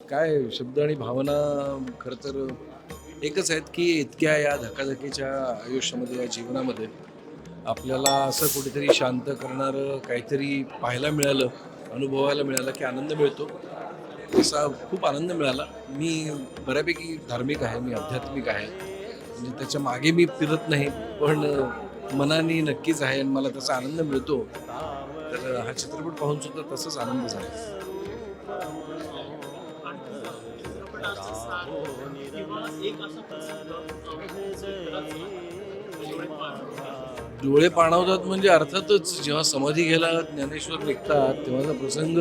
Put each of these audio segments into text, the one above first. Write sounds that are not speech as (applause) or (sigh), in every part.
काय शब्द आणि भावना खरं तर एकच आहेत की इतक्या या धकाधकीच्या आयुष्यामध्ये या जीवनामध्ये आपल्याला असं कुठेतरी शांत करणारं काहीतरी पाहायला मिळालं अनुभवायला मिळालं की आनंद मिळतो. असा खूप आनंद मिळाला. मी बऱ्यापैकी धार्मिक आहे मी आध्यात्मिक आहे. म्हणजे त्याच्यामागे मी फिरत नाही पण मनाने नक्कीच आहे आणि मला त्याचा आनंद मिळतो. तर हा चित्रपट पाहून सुद्धा तसंच आनंद झाला. डोळे पाणावतात म्हणजे अर्थातच जेव्हा समाधी घ्यायला ज्ञानेश्वर निघतात तेव्हाचा प्रसंग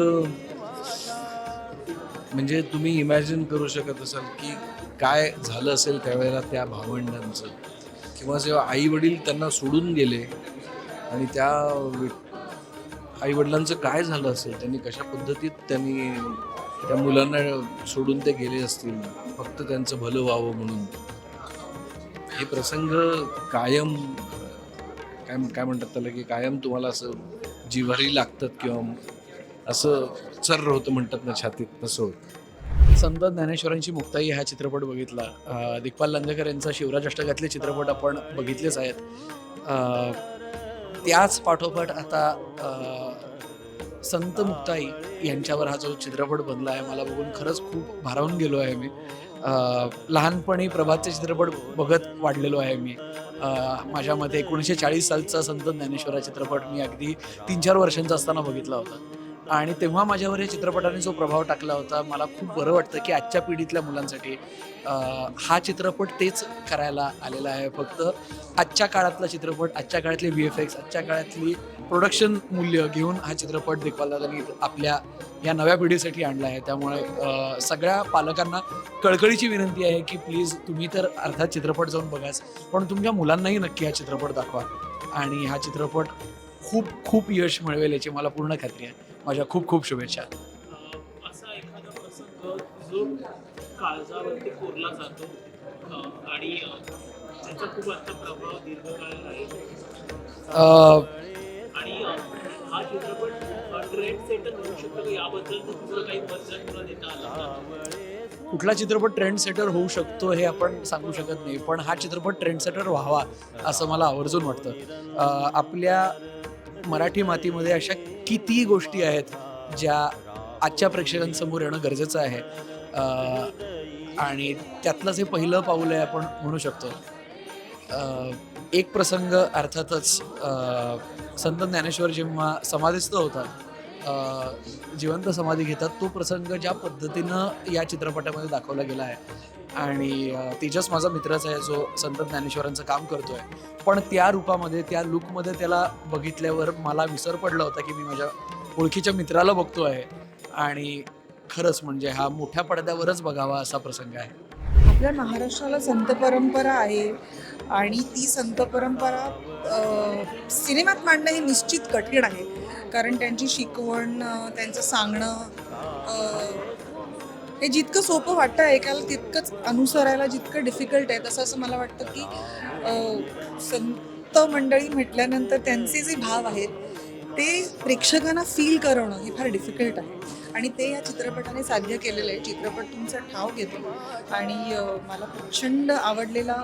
म्हणजे तुम्ही इमॅजिन करू शकत असाल की काय झालं असेल त्यावेळेला त्या भावंडांचं. किंवा जेव्हा आई वडील त्यांना सोडून गेले आणि त्या आई वडिलांचं काय झालं असेल त्यांनी कशा पद्धतीत त्यांनी त्या मुलांना सोडून ते गेले असतील. फक्त त्यांचं भलं व्हावं म्हणून. हे प्रसंग कायम काय काय म्हणतात त्याला की कायम तुम्हाला असं जिव्हारी लागतात किंवा असं चर्र होतं म्हणतात ना छातीत तसं होतं. संत ज्ञानेश्वरांची मुक्ताई हा चित्रपट बघितला. दिग्पाल लंगेकर यांचा शिवराज अष्टकातले चित्रपट आपण बघितलेच आहेत. त्याच पाठोपाठ आता संत मुक्ताई यांच्यावर हा जो चित्रपट बनला आहे मला बघून खरंच खूप भारावून गेलो आहे मी. लहानपणी प्रभातचे चित्रपट बघत वाढलेलो आहे मी. माझ्या मते एकोणीसशे चाळीस सालचा संत ज्ञानेश्वरा चित्रपट मी अगदी तीन चार वर्षांचा असताना बघितला होता. आणि तेव्हा माझ्यावर या चित्रपटाने जो प्रभाव टाकला होता मला खूप बरं वाटतं की आजच्या पिढीतल्या मुलांसाठी हा चित्रपट तेच करायला आलेला आहे. फक्त आजच्या काळातला चित्रपट आजच्या काळातले व्ही एफ एक्स आजच्या काळातली प्रोडक्शन मूल्य घेऊन हा चित्रपट देखभालदारांनी आपल्या या नव्या पिढीसाठी आणला आहे. त्यामुळे सगळ्या पालकांना कळकळीची विनंती आहे की प्लीज तुम्ही तर अर्थात चित्रपट जाऊन बघाच पण तुमच्या मुलांनाही नक्की हा चित्रपट दाखवा. आणि हा चित्रपट खूप खूप यश मिळवेल याची मला पूर्ण खात्री आहे. माझ्या खूप खूप शुभेच्छा. असा एखादा प्रसंग जो काळजावरती कोरला जातो आणि त्याचा खूप आता प्रभाव दीर्घकाळ अं, आणि हा चित्रपट ट्रेंड सेटर होऊ शकतो का? याबद्दल तुझं काही मत जर तुला देता आला कुठला चित्रपट ट्रेंड सेटर होऊ शकतो हे आपण सांगू शकत नाही पण हा चित्रपट ट्रेंड सेटर व्हावा असं मला आवर्जून वाटतं. आपल्या मराठी मातीमध्ये अशा किती गोष्टी आहेत ज्या आजच्या प्रेक्षकांसमोर येणं गरजेचं आहे. आणि त्यातलंच हे पहिलं पाऊल आहे आपण म्हणू शकतो. एक प्रसंग अर्थातच संत ज्ञानेश्वर जेव्हा समाधीस्थ होतात जिवंत समाधी घेतात तो प्रसंग ज्या पद्धतीनं या चित्रपटामध्ये दाखवला गेला आहे. आणि तेजस माझा मित्रच आहे जो संत ज्ञानेश्वरांचं काम करतोय. पण त्या रूपामध्ये त्या लुकमध्ये त्याला बघितल्यावर मला विसर पडला होता की मी माझ्या ओळखीच्या मित्राला बघतो आहे. आणि खरंच म्हणजे हा मोठ्या पडद्यावरच बघावा असा प्रसंग आहे. आपल्या महाराष्ट्राला संत परंपरा आहे. आणि ती संत परंपरा सिनेमात मांडणं हे निश्चित कठीण आहे. कारण त्यांची शिकवण त्यांचं सांगणं हे जितकं सोपं वाटतं ऐकायला तितकंच अनुसरायला जितकं डिफिकल्ट आहे. तसं असं मला वाटतं की संत मंडळी म्हटल्यानंतर त्यांचे जे भाव आहेत ते प्रेक्षकांना फील करवणं हे फार डिफिकल्ट आहे. आणि ते या चित्रपटाने साध्य केलेलं आहे. चित्रपट तुमचा ठाव घेतो. आणि मला प्रचंड आवडलेला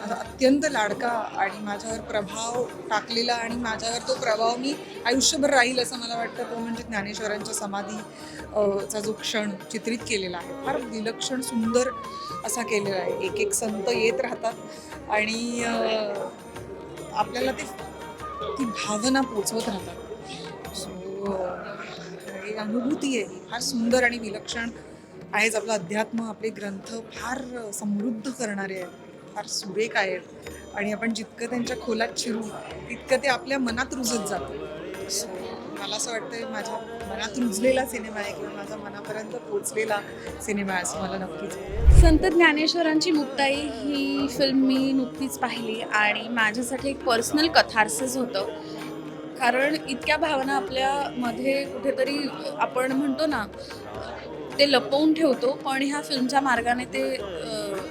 माझा अत्यंत लाडका आणि माझ्यावर प्रभाव टाकलेला आणि माझ्यावर तो प्रभाव मी आयुष्यभर राहील असं मला वाटतं तो म्हणजे ज्ञानेश्वरांच्या समाधी चा जो क्षण चित्रित केलेला आहे. फार विलक्षण सुंदर असा केलेला आहे. एक एक संत येत राहतात आणि आपल्याला ते ती भावना पोचवत राहतात. सो ही अनुभूती आहे. ही फार सुंदर आणि विलक्षण आहेच. आपलं अध्यात्म आपले ग्रंथ फार समृद्ध करणारे आहेत. फार सुरेख आहेत आणि आपण जितकं त्यांच्या खोलात शिरू तितकं ते आपल्या मनात रुजत जातं. सो मला असं वाटतं माझ्या मनात रुजलेला सिनेमा आहे किंवा माझ्या मनापर्यंत पोचलेला सिनेमा आहे असं मला नक्कीच संत ज्ञानेश्वरांची मुक्ताई ही फिल्म मी नुकतीच पाहिली आणि माझ्यासाठी एक पर्सनल कथार्सिस होतं. कारण इतक्या भावना आपल्यामध्ये कुठेतरी आपण म्हणतो ना ते लपवून ठेवतो पण ह्या फिल्मच्या मार्गाने ते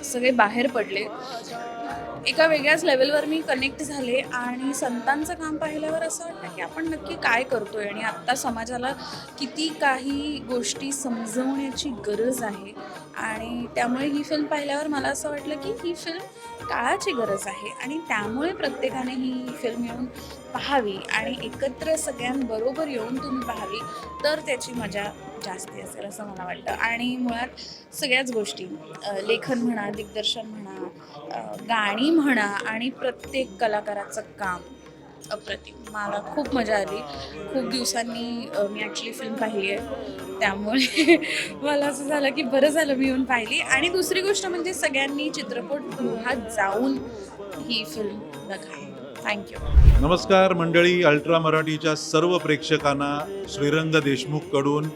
सगळे बाहेर पडले. एका वेगळ्याच लेवलवर मी कनेक्ट झाले आणि संतांचं काम पाहिल्यावर असं वाटतं की आपण नक्की काय करतोय आणि आत्ता समाजाला किती काही गोष्टी समजवण्याची गरज आहे. आणि त्यामुळे ही फिल्म पाहिल्यावर मला असं वाटलं की ही फिल्म काळाची गरज आहे आणि त्यामुळे प्रत्येकाने ही फिल्म येऊन पाहावी आणि एकत्र सगळ्यांबरोबर येऊन तुम्ही पाहावी तर त्याची मजा जास्ती असेल असं मला वाटतं. आणि मुळात सगळ्याच गोष्टी लेखन म्हणा दिग्दर्शन म्हणा गाणी म्हणा आणि प्रत्येक कलाकाराचं काम अप्रतिम. मला खूप मजा आली. खूप दिवसांनी मी ॲक्च्युली फिल्म पाहिली आहे. त्यामुळे (laughs) मला असं झालं की बरं झालं मी येऊन पाहिली. आणि दुसरी गोष्ट म्हणजे सगळ्यांनी चित्रपटगृहात जाऊन ही फिल्म बघा. थँक्यू नमस्कार मंडळी अल्ट्रा मराठीच्या सर्व प्रेक्षकांना श्रीरंग देशमुखकडून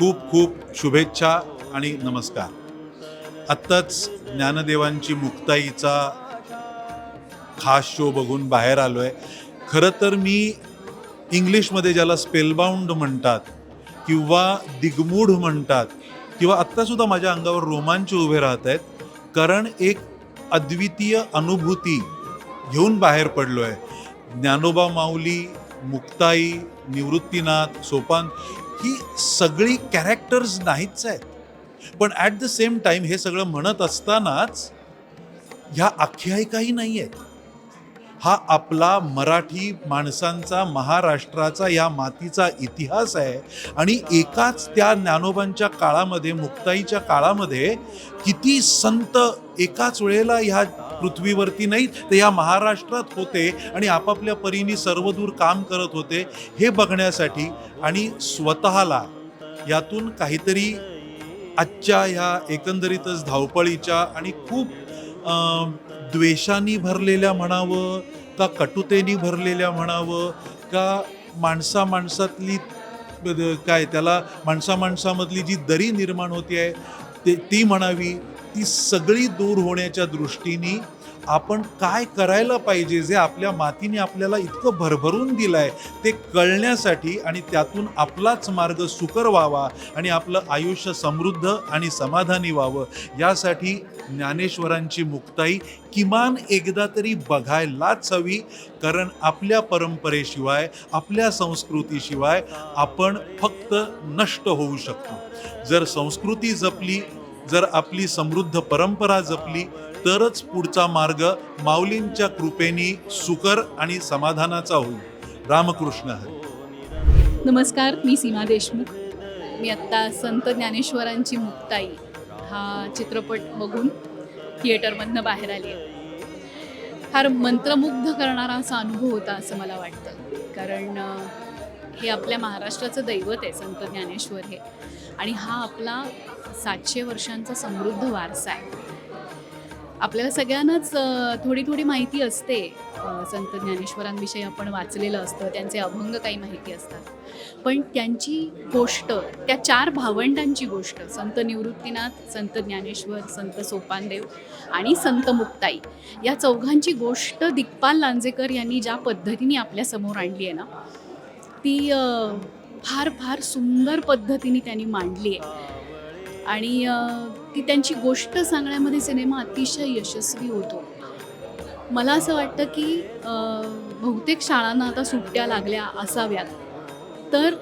खूप खूप शुभेच्छा आणि नमस्कार. आत्ताच ज्ञानदेवांची मुक्ताईचा खास शो बघून बाहेर आलो आहे खरं तर मी इंग्लिशमध्ये ज्याला स्पेलबाउंड म्हणतात किंवा दिगमूढ म्हणतात किंवा आत्तासुद्धा माझ्या अंगावर रोमांच उभे राहत आहेत कारण एक अद्वितीय अनुभूती घेऊन बाहेर पडलो आहे ज्ञानोबा माऊली मुक्ताई निवृत्तीनाथ सोपान ही सगळी कॅरेक्टर्स नाहीच आहेत. पण ॲट द सेम टाइम हे सगळं म्हणत असतानाच ह्या आख्यायिकाही नाही आहेत हा आपला मराठी माणसांचा महाराष्ट्राचा या मातीचा इतिहास आहे आणि एकाच त्या ज्ञानोबांच्या काळामध्ये मुक्ताईच्या काळामध्ये किती संत एकाच वेळेला ह्या पृथ्वीवरती नाही तर या महाराष्ट्रात होते आणि आपापल्या परीने सर्वदूर काम करत होते हे बघण्यासाठी आणि स्वतःला यातून काहीतरी आजच्या ह्या एकंदरीतच धावपळीच्या आणि खूप अं, द्वेषाने भरलेल्या म्हणावं का कटुतेनी भरलेल्या म्हणावं का माणसा माणसातली काय त्याला माणसा माणसामधली जी दरी निर्माण होती आहे ते ती म्हणावी ती सगळी दूर होण्याच्या दृष्टीने आपण काय करायला पाहिजे जे आपल्या मातीने आपल्याला इतकं भरभरून दिलं आहे ते कळण्यासाठी आणि त्यातून आपलाच मार्ग सुकर व्हावा आणि आपलं आयुष्य समृद्ध आणि समाधानी व्हावं. यासाठी ज्ञानेश्वरांची मुक्ताई किमान एकदा तरी बघायलाच हवी कारण आपल्या परंपरेशिवाय आपल्या संस्कृतीशिवाय आपण फक्त नष्ट होऊ शकतो. जर संस्कृती जपली जर आपली समृद्ध परंपरा जपली तरच पुढचा मार्ग माऊलींच्या कृपेनी सुकर आणि समाधानाचा होईल रामकृष्ण हरी. नमस्कार मी सीमा देशमुख. मी आत्ता संत ज्ञानेश्वरांची मुक्ताई. हा चित्रपट बघून थिएटरमधनं बाहेर आली आहे. फार मंत्रमुग्ध करणारा असा अनुभव होता असं मला वाटतं. कारण हे आपल्या महाराष्ट्राचं दैवत आहे संत ज्ञानेश्वर हे. आणि हा आपला सातशे वर्षांचा समृद्ध वारसा आहे. आपल्याला सगळ्यांनाच थोडी थोडी माहिती असते. संत ज्ञानेश्वरांविषयी आपण वाचलेलं असतं त्यांचे अभंग काही माहिती असतात. पण त्यांची गोष्ट त्या चार भावंडांची गोष्ट संत निवृत्तीनाथ संत ज्ञानेश्वर संत सोपानदेव आणि संत मुक्ताई या चौघांची गोष्ट दिग्पाल लांजेकर यांनी ज्या पद्धतीने आपल्यासमोर आणली आहे ना ती फार फार सुंदर पद्धतीने त्यांनी मांडली आहे. आणि ती त्यांची गोष्ट सांगण्यामध्ये सिनेमा अतिशय यशस्वी होतो. मला असं वाटतं की बहुतेक शाळांना आता सुट्ट्या लागल्या असाव्यात. तर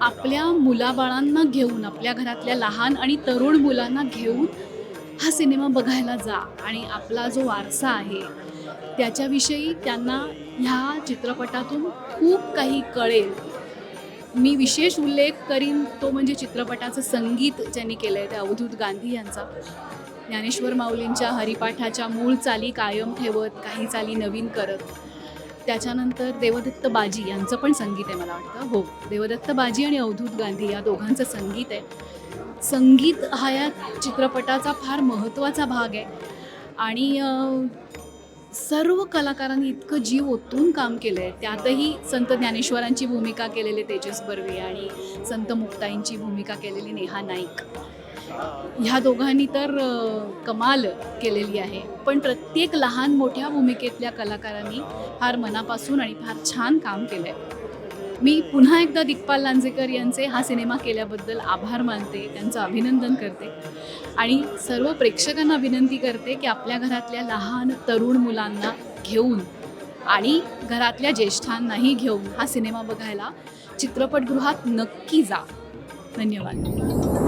आपल्या मुलाबाळांना घेऊन आपल्या घरातल्या लहान आणि तरुण मुलांना घेऊन हा सिनेमा बघायला जा आणि आपला जो वारसा आहे त्याच्याविषयी त्यांना ह्या चित्रपटातून खूप काही कळेल. मी विशेष उल्लेख करीन तो म्हणजे चित्रपटाचं संगीत ज्यांनी केलं आहे ते अवधूत गांधी यांचा. ज्ञानेश्वर माऊलींच्या हरिपाठाच्या मूळ चाली कायम ठेवत काही चाली नवीन करत. त्याच्यानंतर देवदत्त बाजी यांचं पण संगीत आहे मला वाटतं. हो देवदत्त बाजी आणि अवधूत गांधी या दोघांचं संगीत आहे. संगीत हा या चित्रपटाचा फार महत्त्वाचा भाग आहे. आणि सर्व कलाकारांनी इतकं जीव ओतून काम केलं आहे त्यातही संत ज्ञानेश्वरांची भूमिका केलेले तेजस बर्वे आणि संत मुक्ताईंची भूमिका केलेली नेहा नाईक. ह्या दोघांनी तर कमाल केलेली आहे. पण प्रत्येक लहान मोठ्या भूमिकेतल्या कलाकारांनी फार मनापासून आणि फार छान काम केलं आहे मी पुन्हा एकदा दिग्पाल लांजेकर यांचे हा सिनेमा केल्याबद्दल आभार मानते त्यांचं अभिनंदन करते आणि सर्व प्रेक्षकांना विनंती करते की आपल्या घरातल्या लहान तरुण मुलांना घेऊन आणि घरातल्या ज्येष्ठांनाही घेऊन हा सिनेमा बघायला चित्रपटगृहात नक्की जा. धन्यवाद.